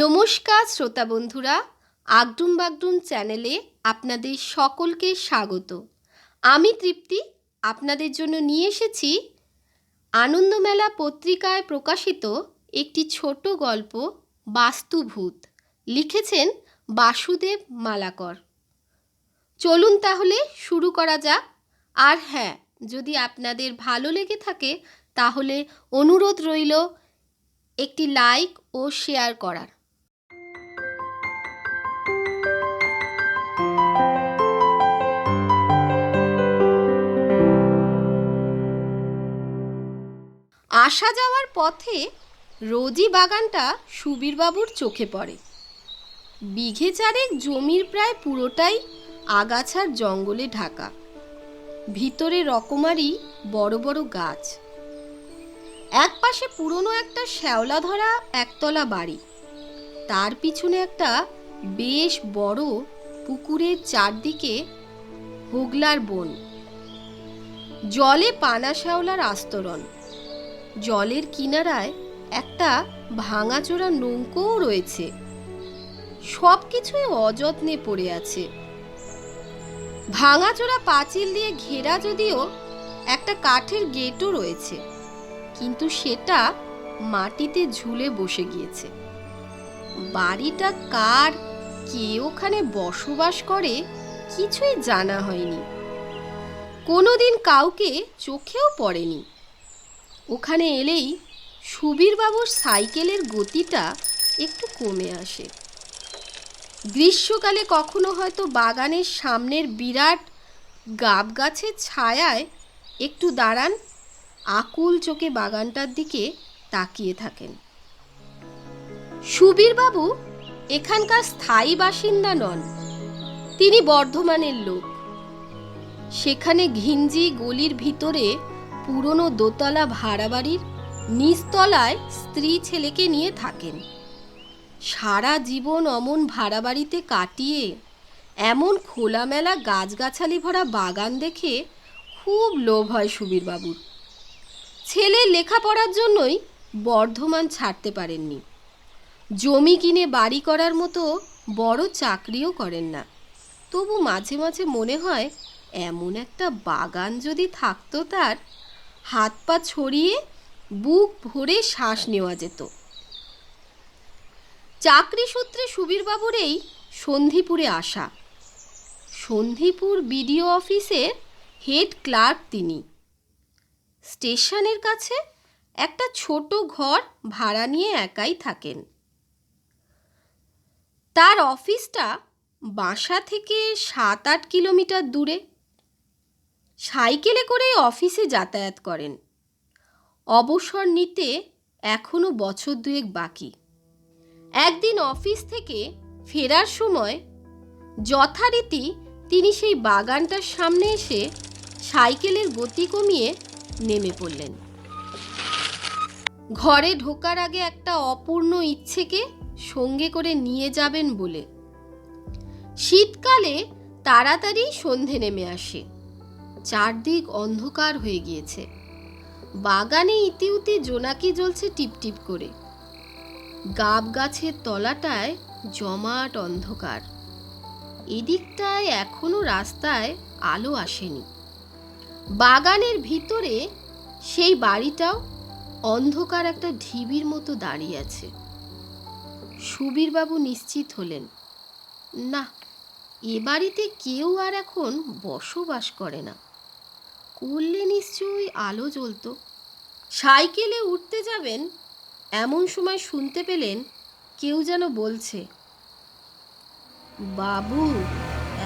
নমস্কার শ্রোতা বন্ধুরা, আগডুম বাগডুম চ্যানেলে আপনাদের সকলকে স্বাগত। আমি তৃপ্তি, আপনাদের জন্য নিয়ে এসেছি আনন্দমেলা পত্রিকায় প্রকাশিত একটি ছোট গল্প, বাস্তুভূত। লিখেছেন বাসুদেব মালাকর। চলুন তাহলে শুরু করা যাক। আর হ্যাঁ যদি আপনাদের ভালো লেগে থাকে, তাহলে অনুরোধ রইল একটি লাইক ও শেয়ার করার। আসা যাওয়ার পথে রোজই বাগানটা সুবীরবাবুর চোখে পড়ে। বিঘে চারেক জমির প্রায় পুরোটাই আগাছার জঙ্গলে ঢাকা। ভিতরে রকমারি বড় বড় গাছ। এক পাশে পুরনো একটা শ্যাওলা ধরা একতলা বাড়ি। তার পিছনে একটা বেশ বড় পুকুরের চারদিকে হোগলার বন। জলে পানা শ্যাওলার আস্তরণ। জলের কিনারায় একটা ভাঙাচোরা নৌকোও রয়েছে। সব কিছুই অযত্নে পড়ে আছে। ভাঙাচোরা পাঁচিল দিয়ে ঘেরা যদিও একটা কাঠের গেটও রয়েছে, কিন্তু সেটা মাটিতে ঝুলে বসে গিয়েছে। বাড়িটা কার, কে ওখানে বসবাস করে, কিছুই জানা হয়নি। কোনোদিন কাউকে চোখেও পড়েনি। ওখানে এলেই সুবীরবাবুর সাইকেলের গতিটা একটু কমে আসে। গ্রীষ্মকালে কখনো হয়তো বাগানের সামনের বিরাট গাব গাছের ছায়ায় একটু দাঁড়ান, আকুল চোখে বাগানটার দিকে তাকিয়ে থাকেন। সুবীরবাবু এখানকার স্থায়ী বাসিন্দা নন, তিনি বর্ধমানের লোক। সেখানে ঘিঞ্জি গলির ভিতরে পুরনো দোতলা ভাড়া বাড়ির নিচতলায় স্ত্রী ছেলেকে নিয়ে থাকেন। সারা জীবন অমন ভাড়া বাড়িতে কাটিয়ে এমন খোলামেলা গাছগাছালি ভরা বাগান দেখে খুব লোভ হয় সুবীরবাবুর। ছেলে লেখাপড়ার জন্যই বর্ধমান ছাড়তে পারেননি। জমি কিনে বাড়ি করার মতো বড় চাকরিও করেন না। তবু মাঝে মাঝে মনে হয়, এমন একটা বাগান যদি থাকতো তার হাত পা ছড়িয়ে বুক ভরে শ্বাস নেওয়া যেত। চাকরি সূত্রে সুবীরবাবুর এই সন্ধিপুরে আসা। সন্ধিপুর বিডিও অফিসের হেড ক্লার্ক তিনি। স্টেশনের কাছে একটা ছোট ঘর ভাড়া নিয়ে একাই থাকেন। তার অফিসটা বাসা থেকে সাত আট কিলোমিটার দূরে। সাইকেলে করেই অফিসে যাতায়াত করেন। অবসর নিতে এখনও বছর দুয়েক বাকি। একদিন অফিস থেকে ফেরার সময় যথারীতি তিনি সেই বাগানটার সামনে এসে সাইকেলের গতি কমিয়ে নেমে পড়লেন। ঘরে ঢোকার আগে একটা অপূর্ণ ইচ্ছেকে সঙ্গে করে নিয়ে যাবেন বলে। শীতকালে তাড়াতাড়ি সন্ধে নেমে আসে। চারদিক অন্ধকার হয়ে গিয়েছে। বাগানে ইতিউতি জোনাকি জ্বলছে টিপটিপ করে। গাব গাছের তলাটায় জমাট অন্ধকার। এদিকটায় এখনও রাস্তায় আলো আসেনি। বাগানের ভিতরে সেই বাড়িটাও অন্ধকার একটা ঢিবির মতো দাঁড়িয়ে আছে। সুবীরবাবু নিশ্চিত হলেন, না, এ বাড়িতে কেউ আর এখন বসবাস করে না। করলে নিশ্চয়ই আলো জ্বলতো। সাইকেলে উঠতে যাবেন, এমন সময় শুনতে পেলেন কেউ যেন বলছে, বাবু,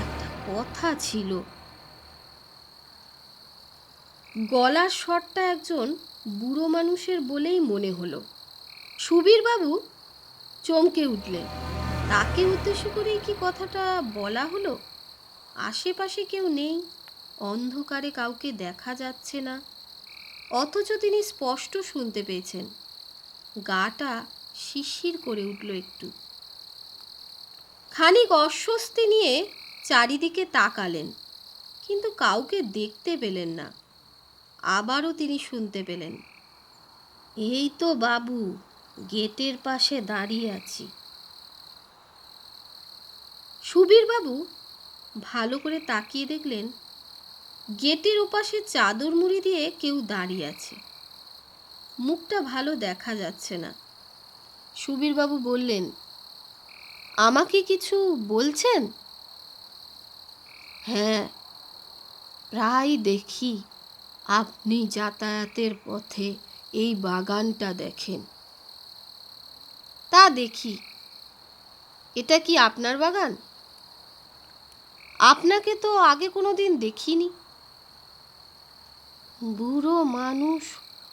একটা কথা ছিল। গলার স্বরটা একজন বুড়ো মানুষের বলেই মনে হলো। সুবীরবাবু চমকে উঠলেন। তাকে উদ্দেশ্য করেই কি কথাটা বলা হলো? আশেপাশে কেউ নেই। অন্ধকারে কাউকে দেখা যাচ্ছে না। অথচ তিনি স্পষ্ট শুনতে পেয়েছেন। গাটা শিরশির করে উঠল একটু। খানিক অস্বস্তি নিয়ে চারিদিকে তাকালেন, কিন্তু কাউকে দেখতে পেলেন না। আবারও তিনি শুনতে পেলেন, এই তো বাবু, গেটের পাশে দাঁড়িয়ে আছি। সুবীরবাবু ভালো করে তাকিয়ে দেখলেন গেটের ওপাশে চাদর মুড়ি দিয়ে কেউ দাঁড়িয়ে আছে। মুখটা ভালো দেখা যাচ্ছে না। সুবীরবাবু বললেন, আমাকে কিছু বলছেন? হ্যাঁ প্রায় দেখি। আপনি যাতায়াতের পথে এই বাগানটা দেখেন। তা দেখি। এটা কি আপনার বাগান? আপনাকে তো আগে কোনো দিন দেখিনি। বুড়ো মানুষ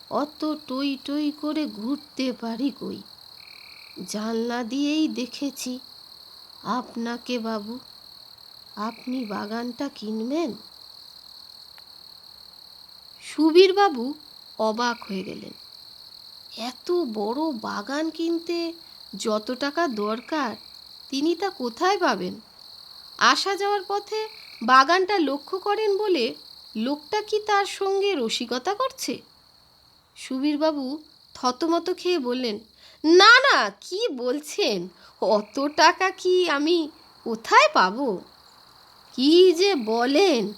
অত টই টই করে ঘুরতে পারি কই? জানলা দিয়েই দেখেছি। আপনাকে বাবু, আপনি বাগানটা কিনবেন? সুবীরবাবু অবাক হয়ে গেলেন। এত বড় বাগান কিনতে যত টাকা দরকার, তিনি তা কোথায় পাবেন? আসা যাওয়ার পথে বাগানটা লক্ষ্য করেন বলে লোকটা কি তার সঙ্গে রসিকতা করছে? সুবীরবাবু থতমত খেয়ে বললেন, না না, কি বলছেন? অত টাকা কি আমি কোথায় পাবো? কি যে বলেন?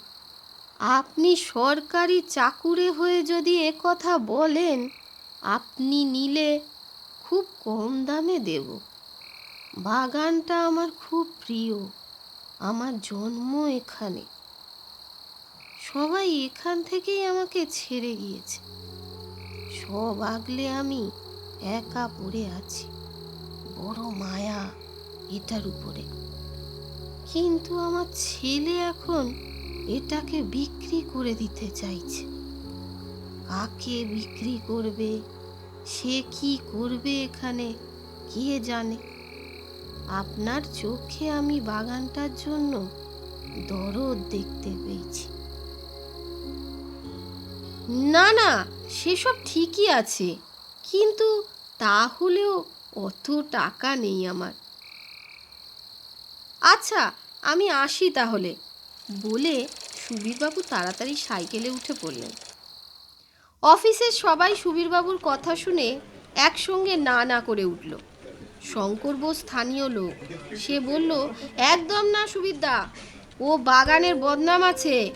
আপনি সরকারি চাকুরে হয়ে যদি এ কথা বলেন, আপনি নিলে খুব কম দামে দেব। বাগানটা আমার খুব প্রিয়, আমার জন্ম এখানে। সবাই এখান থেকেই আমাকে ছেড়ে গিয়েছে। সব আগলে আমি একা পড়ে আছি। বড় মায়া এটার উপরে। কিন্তু আমার ছেলে এখন এটাকে বিক্রি করে দিতে চাইছে। কাকে বিক্রি করবে? সে কি করবে এখানে? কে জানে? আপনার চোখে আমি বাগানটার জন্য দরদ দেখতে পেয়েছি। না না, সেসব ঠিকই আছে, কিন্তু তাহলেও অত টাকা নেই আমার। আচ্ছা আমি আসি তাহলে, বলে সুবীরবাবু তাড়াতাড়ি সাইকেলে উঠে পড়লেন। অফিসের সবাই সুবীরবাবুর কথা শুনে একসঙ্গে না না করে উঠল। শঙ্কর বোস স্থানীয় লোক, সে বলল, একদম না সুবিদা ও বাগানের বদনাম আছে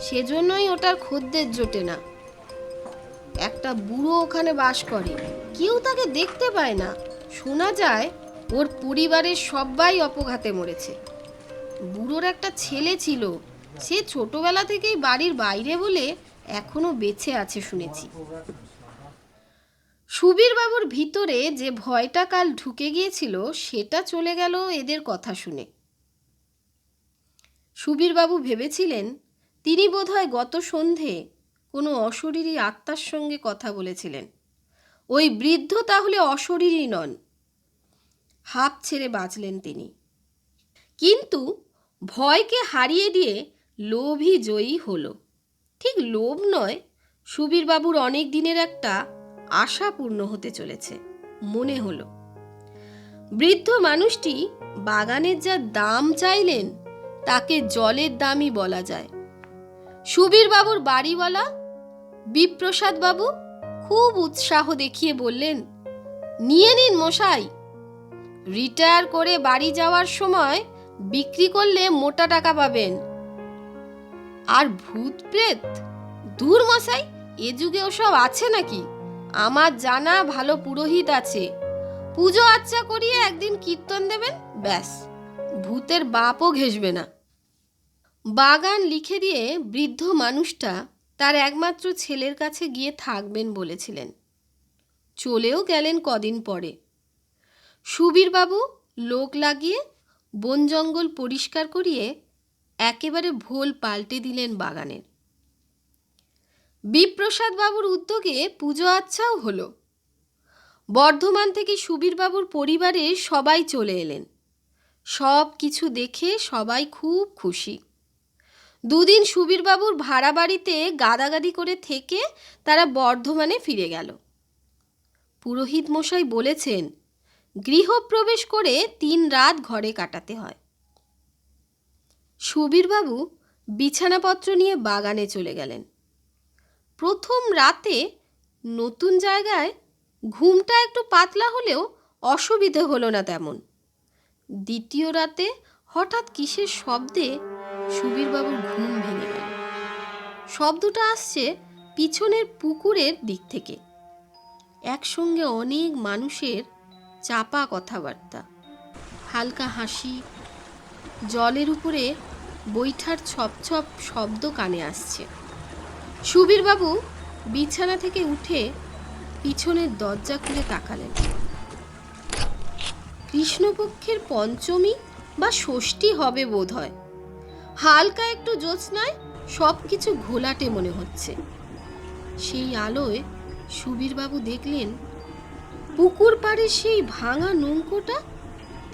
সেজন্যই ওটার খদ্দের জোটে না। একটা বুড়ো ওখানে বাস করে, কেউ তাকে দেখতে পায় না। শোনা যায়, ওর পরিবারের সবাই অপঘাতে মরেছে। বুড়োর একটা ছেলে ছিল, সে ছোটবেলা থেকেই বাড়ির বাইরে বলে এখনও বেঁচে আছে শুনেছি। সুবীরবাবুর ভিতরে যে ভয়টা কাল ঢুকে গিয়েছিল, সেটা চলে গেল এদের কথা শুনে। সুবীরবাবু ভেবেছিলেন তিনি বোধহয় গত সন্ধে কোনো অশরীরী আত্মার সঙ্গে কথা বলেছিলেন। ওই বৃদ্ধ তাহলে অশরীরী নন। হাঁপ ছেড়ে বাঁচলেন তিনি। কিন্তু ভয়কে হারিয়ে দিয়ে লোভই জয়ী হলো। ঠিক লোভ নয়, সুবীরবাবুর অনেক দিনের একটা আশা পূর্ণ হতে চলেছে, মনে হলো। বৃদ্ধ মানুষটি বাগানের যা দাম চাইলেন, তাকে জলের দামই বলা যায়। সুবীরবাবুর বাড়িওয়ালা বিপ্রসাদ বাবু খুব উৎসাহ দেখিয়ে বললেন, নিয়ে নিন মশাই। রিটায়ার করে বাড়ি যাওয়ার সময় বিক্রি করলে মোটা টাকা পাবেন। আর ভূত প্রেত? দূর মশাই, এ যুগে ওসব আছে নাকি? আমার জানা ভালো পুরোহিত আছে। পুজো আচ্চা করিয়ে একদিন কীর্তন দেবেন, ব্যাস। ভূতের বাপও ঘেসবে না। বাগান লিখে দিয়ে বৃদ্ধ মানুষটা তার একমাত্র ছেলের কাছে গিয়ে থাকবেন বলেছিলেন। চলেও গেলেন কদিন পরে। সুবীরবাবু লোক লাগিয়ে বন জঙ্গল পরিষ্কার করিয়ে একেবারে ভোল পাল্টে দিলেন বাগানের। বিপ্রসাদ বাবুর উদ্যোগে পুজো আচ্ছাও হলো। বর্ধমান থেকে সুবীরবাবুর পরিবারের সবাই চলে এলেন। সব কিছু দেখে সবাই খুব খুশি। দুদিন সুবীরবাবুর ভাড়া বাড়িতে গাদাগাদি করে থেকে তারা বর্ধমানে ফিরে গেল। পুরোহিত মশাই বলেছেন, গৃহপ্রবেশ করে তিন রাত ঘরে কাটাতে হয়। সুবীরবাবু বিছানাপত্র নিয়ে বাগানে চলে গেলেন। প্রথম রাতে নতুন জায়গায় ঘুমটা একটু পাতলা হলেও অসুবিধে হলো না তেমন। দ্বিতীয় রাতে হঠাৎ কিসের শব্দে সুবীরবাবুর ঘুম ভেঙে গেল। শব্দটা আসছে পিছনের পুকুরের দিক থেকে। একসঙ্গে অনেক মানুষের চাপা কথাবার্তা, হালকা হাসি, জলের উপরে বৈঠার ছপ ছপ শব্দ কানে আসছে। সুবীরবাবু বিছানা থেকে উঠে পিছনের দরজা খুলে তাকালেন। কৃষ্ণপক্ষের পঞ্চমী বা ষষ্ঠী হবে বোধ হয় হালকা একটু জ্যোৎস্নায় সব কিছু ঘোলাটে মনে হচ্ছে। সেই আলোয় সুবীরবাবু দেখলেন, পুকুর পাড়ে সেই ভাঙা নৌকোটা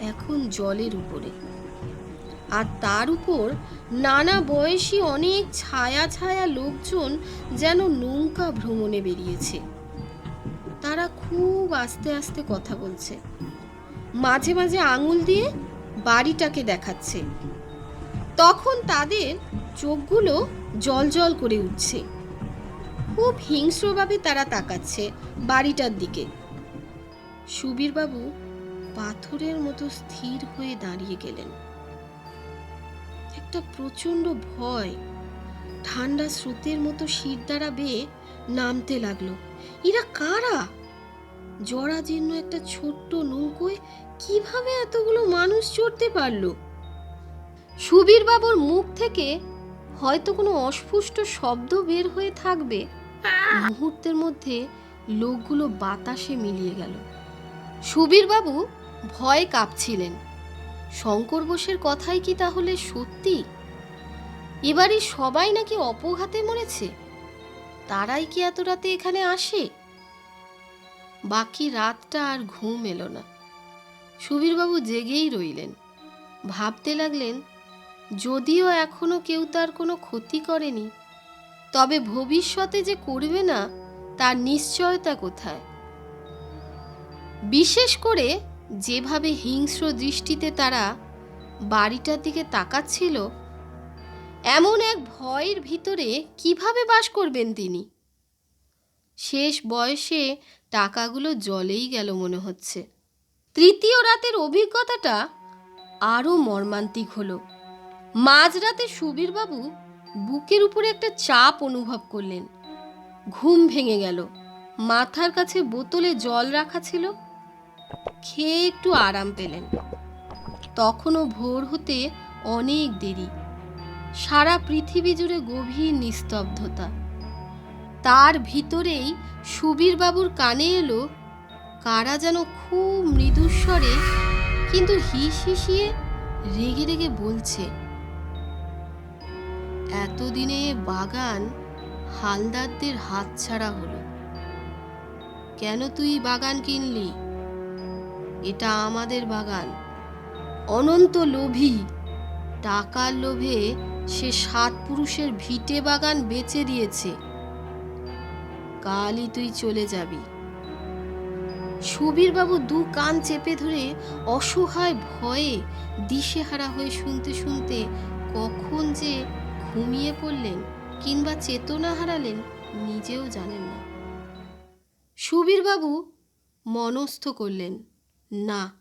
এখন জলের উপরে। আর তার উপর নানা বয়সী অনেক ছায়া ছায়া লোকজন যেন নৌকা ভ্রমণে বেরিয়েছে। তারা খুব আস্তে আস্তে কথা বলছে। মাঝে মাঝে আঙুল দিয়ে বাড়িটাকে দেখাচ্ছে। তখন তাদের চোখগুলো জল জল করে উঠছে। খুব হিংস্রভাবে তারা তাকাচ্ছে বাড়িটার দিকে। সুবীরবাবু পাথরের মতো স্থির হয়ে দাঁড়িয়ে গেলেন। একটা প্রচণ্ড ভয়, ঠান্ডা স্রোতের মতো শির দ্বারা বেয়ে নামতে লাগল। এরা কারা? জরাজীর্ণ একটা ছোট্ট নৌকোয় কীভাবে এতগুলো মানুষ চড়তে পারল? সুবীর বাবুর মুখ থেকে হয়তো কোনো অস্ফুষ্ট শব্দ বের হয়ে থাকবে। মুহূর্তের মধ্যে লোকগুলো বাতাসে মিলিয়ে গেল। সুবীর বাবু ভয়ে কাঁপছিলেন। শঙ্কর বোসের কথাই কি তাহলে সত্যি? এবারই সবাই নাকি অপঘাতে মরেছে? তারাই কি এত রাতে এখানে আসে? বাকি রাতটা আর ঘুম এলো না। সুবীরবাবু জেগেই রইলেন। ভাবতে লাগলেন যদিও এখনও কেউ তার কোনো ক্ষতি করেনি, তবে ভবিষ্যতে যে করবে না, তার নিশ্চয়তা কোথায়? বিশেষ করে যেভাবে হিংস্র দৃষ্টিতে তারা বাড়িটার দিকে তাকাচ্ছিল, এমন এক ভয়ের ভিতরে কীভাবে বাস করবেন তিনি? শেষ বয়সে টাকাগুলো জলেই গেল মনে হচ্ছে। তৃতীয় রাতের অভিজ্ঞতাটা আরও মর্মান্তিক হলো। মাঝরাতে সুবীরবাবু বুকের উপরে একটা চাপ অনুভব করলেন। ঘুম ভেঙে গেল। মাথার কাছে বোতলে জল রাখা ছিল। খেয়ে একটু আরাম পেলেন। তখনও ভোর হতে অনেক দেরি। সারা পৃথিবী জুড়ে গভীর নিস্তব্ধতা। তার ভিতরেই সুবীরবাবুর কানে এলো, কারা যেন খুব মৃদুস্বরে, কিন্তু হিস হিসিয়ে রেগে রেগে বলছে এতদিনে বাগান হালদারদের হাতছাড়া হলো। কেন তুই বাগান কিনলি? এটা আমাদের বাগান। অনন্ত লোভী। টাকার লোভে সে সাত পুরুষের ভিটে বাগান বেচে দিয়েছে। কালই তুই চলে যাবি। সুবীরবাবু দু কান চেপে ধরে অসহায় ভয়ে দিশেহারা হয়ে শুনতে শুনতে কখন যে ঘুমিয়ে পড়লেন কিংবা চেতনা হারালেন নিজেও জানেন না। সুবীরবাবু মনস্থ করলেন, না,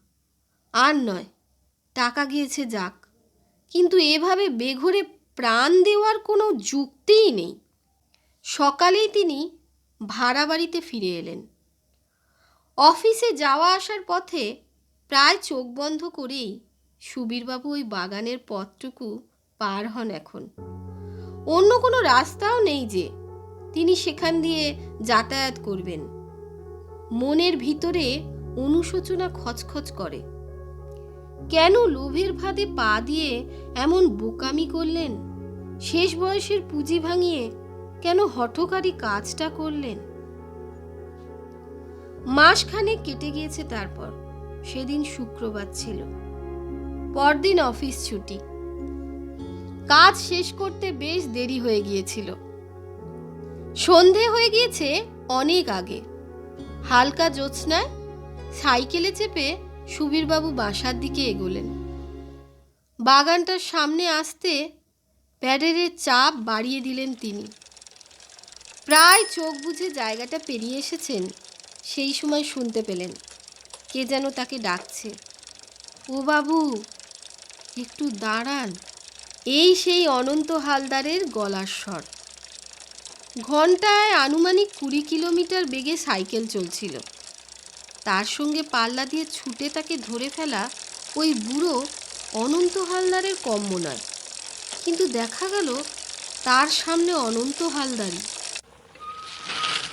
আর নয়, টাকা গিয়েছে যাক। কিন্তু এভাবে বেঘরে প্রাণ দেওয়ার কোনো যুক্তিই নেই। সকালেই তিনি ভাড়া বাড়িতে ফিরে এলেন। অফিসে যাওয়া আসার পথে প্রায় চোখ বন্ধ করেই সুবীরবাবু ওই বাগানের পথটুকু পার হন এখন। অন্য কোনো রাস্তাও নেই যে তিনি সেখান দিয়ে যাতায়াত করবেন। মনের ভিতরে অনুশোচনা খচখচ করে। কেন লোভের ফাঁদে পা দিয়ে এমন বোকামি করলেন? শেষ বয়সের পুঁজি ভাঙিয়ে কেন হঠকারী কাজটা করলেন? মাসখানেক কেটে গিয়েছে তারপর। সেদিন শুক্রবার ছিল। পরদিন অফিস ছুটি। কাজ শেষ করতে বেশ দেরি হয়ে গিয়েছিল। সন্ধে হয়ে গিয়েছে অনেক আগে। হালকা জ্যোৎস্নায় সাইকেলে চেপে সুবীরবাবু বাসার দিকে এগোলেন। বাগানটার সামনে আসতে প্যাডেলের চাপ বাড়িয়ে দিলেন তিনি। প্রায় চোখ বুঝে জায়গাটা পেরিয়ে এসেছেন, সেই সময় শুনতে পেলেন। কে যেন তাকে ডাকছে। ও বাবু, একটু দাঁড়ান। এই সেই অনন্ত হালদারের গলার স্বর। ঘন্টায় আনুমানিক কুড়ি কিলোমিটার বেগে সাইকেল চলছিল। তার সঙ্গে পাল্লা দিয়ে ছুটে তাকে ধরে ফেলা ওই বুড়ো অনন্ত হালদারের কম্য নয়। কিন্তু দেখা গেল তার সামনে অনন্ত হালদারই।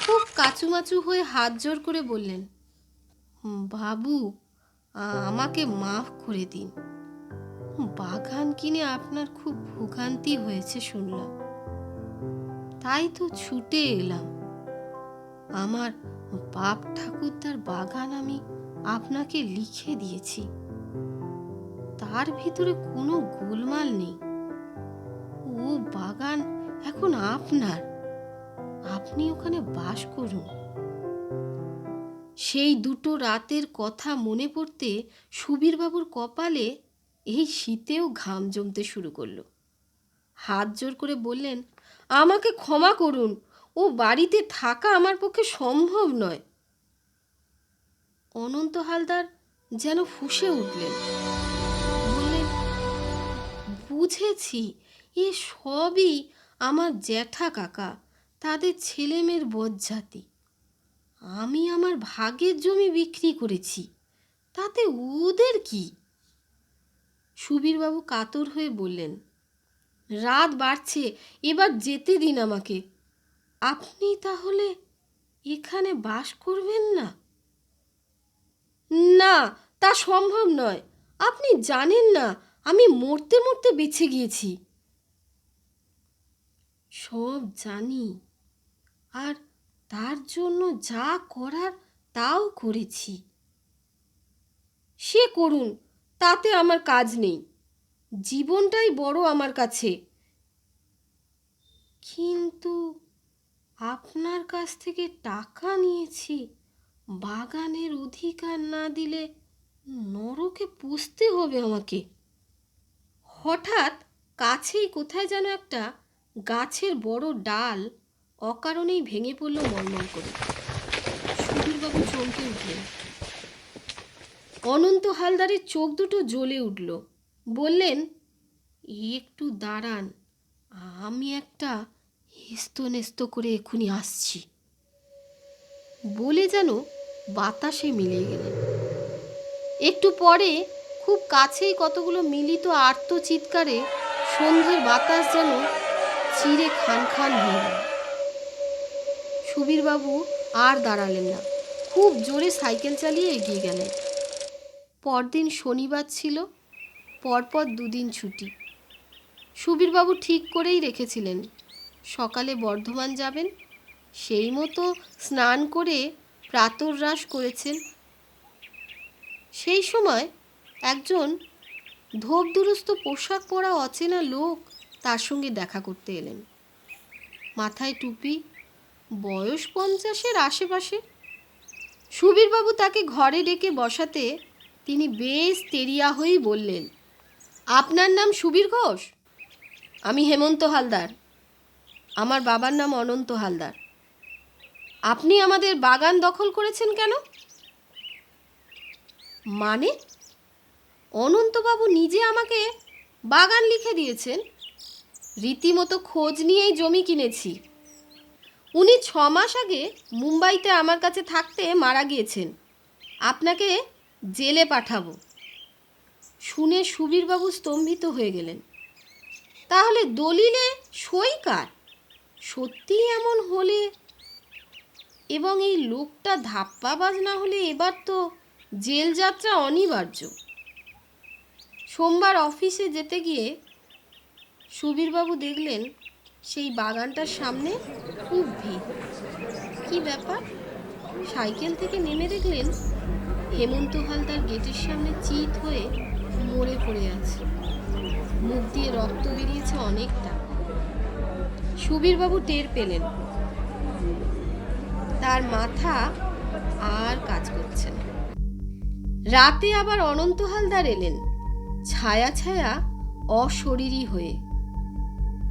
খুব কাচুমাচু হয়ে হাত জোর করে বললেন, বাবু আমাকে মাফ করে দিন। বাগান কিনে আপনার খুব ভোগান্তি হয়েছে শুনলাম। তাই তো ছুটে এলাম। আমার বাপ ঠাকুরদার বাগান আমি আপনাকে লিখে দিয়েছি। তার ভিতরে কোনো গোলমাল নেই। ও বাগান এখন আপনার। আপনি ওখানে বাস করুন। সেই দুটো রাতের কথা মনে পড়তে সুবীরবাবুর কপালে এই শীতেও ঘাম জমতে শুরু করল। হাত জোর করে বললেন, আমাকে ক্ষমা করুন, ও বাড়িতে থাকা আমার পক্ষে সম্ভব নয়। অনন্ত হালদার যেন ফুঁসে উঠলেন। বললেন, বুঝেছি, এ সবই আমার জ্যাঠা কাকা, তাদের ছেলেমেয়ের বজ্জাতি আমি আমার ভাগের জমি বিক্রি করেছি, তাতে ওদের কি সুবীরবাবু কাতর হয়ে বললেন, রাত বাড়ছে, এবার যেতে দিন আমাকে। আপনি তাহলে এখানে বাস করবেন না? না, তা সম্ভব নয়। আপনি জানেন না, আমি মরতে মরতে বেঁচে গিয়েছি। সব জানি, আর তার জন্য যা করার তাও করেছি। সে করুন তাতে আমার কাজ নেই। জীবনটাই বড় আমার কাছে। কিন্তু আপনার কাছ থেকে টাকা নিয়েছি, বাগানের অধিকার না দিলে নরকে পুষতে হবে আমাকে। হঠাৎ কাছেই কোথায় যেন একটা গাছের বড় ডাল অকারণেই ভেঙে পড়ল মলমল করে। সুধীরবাবু চমকে উঠলেন। অনন্ত হালদারের চোখ দুটো জ্বলে উঠল। বললেন, একটু দাঁড়ান, আমি একটা হেস্ত করে এক্ষুনি আসছি। বলে যেন বাতাসে মিলিয়ে গেলেন। একটু পরে খুব কাছেই কতগুলো মিলিত আর্ত চিৎকারে সন্ধ্যের বাতাস যেন চিরে খান খান হয়ে গেল। সুবীরবাবু আর দাঁড়ালেন না। খুব জোরে সাইকেল চালিয়ে এগিয়ে গেলেন। পরদিন শনিবার ছিল, পরপর দুদিন ছুটি। সুবীরবাবু ঠিক করেই রেখেছিলেন, সকালে বর্ধমান যাবেন, সেই মতো স্নান করে প্রাতরাশ করেছেন। সেই সময় একজন ধোপ দুরস্ত পোশাক পরা অচেনা লোক তার সঙ্গে দেখা করতে এলেন। মাথায় টুপি, বয়স পঞ্চাশের আশেপাশে। সুবীরবাবু তাকে ঘরে ডেকে বসাতে তিনি বেশ তেরিয়া হয়েই বললেন, আপনার নাম সুবীর ঘোষ? আমি হেমন্ত হালদার। আমার বাবার নাম অনন্ত হালদার। আপনি আমাদের বাগান দখল করেছেন কেন? মানে? অনন্তবাবু নিজে আমাকে বাগান লিখে দিয়েছেন। রীতিমতো খোঁজ নিয়েই জমি কিনেছি। উনি ছ মাস আগে মুম্বাইতে আমার কাছে থাকতে মারা গিয়েছেন। আপনাকে জেলে পাঠাবো। শুনে সুবীরবাবু স্তম্ভিত হয়ে গেলেন। তাহলে দলিলে সই কার? সত্যিই এমন হলে? এবং এই লোকটা ধাপ্পাবাজ না হলে এবার তো জেল যাত্রা অনিবার্য। সোমবার অফিসে যেতে গিয়ে সুবীরবাবু দেখলেন সেই বাগানটার সামনে খুব ভিড়। কি ব্যাপার? সাইকেল থেকে নেমে দেখলেন হেমন্ত হালদার গেটের সামনে চিত হয়ে মরে পড়ে আছে। মুখ দিয়ে রক্ত বেরিয়েছে অনেকটা। সুবীরবাবু টের পেলেন। তার মাথা আর কাজ করছে না। রাতে আবার অনন্ত হালদার এলেন, ছায়া ছায়া অশরীরী হয়ে।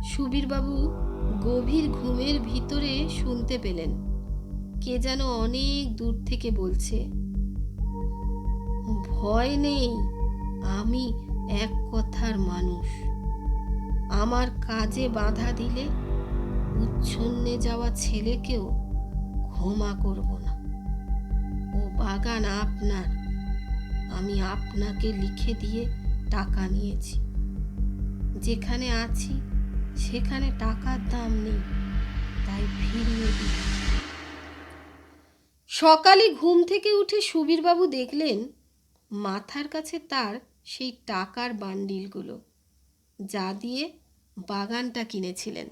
সুবীরবাবু গভীর ঘুমের ভিতরে শুনতে পেলেন। কে যেন অনেক দূর থেকে বলছে ভয় নেই, আমি এক কথার মানুষ। আমার কাজে বাধা দিলে উচ্ছন্নে যাওয়া ছেলেকেও ক্ষমা করব না। ও বাগান আপনার, আমি আপনাকে লিখে দিয়ে টাকা নিয়েছি। যেখানে আছি, সেখানে টাকার দাম নেই, তাই ফিরিয়ে দিই। সকালে ঘুম থেকে উঠে সুবীরবাবু দেখলেন মাথার কাছে তার সেই টাকার বান্ডিলগুলো যা দিয়ে বাগানটা কিনেছিলেন।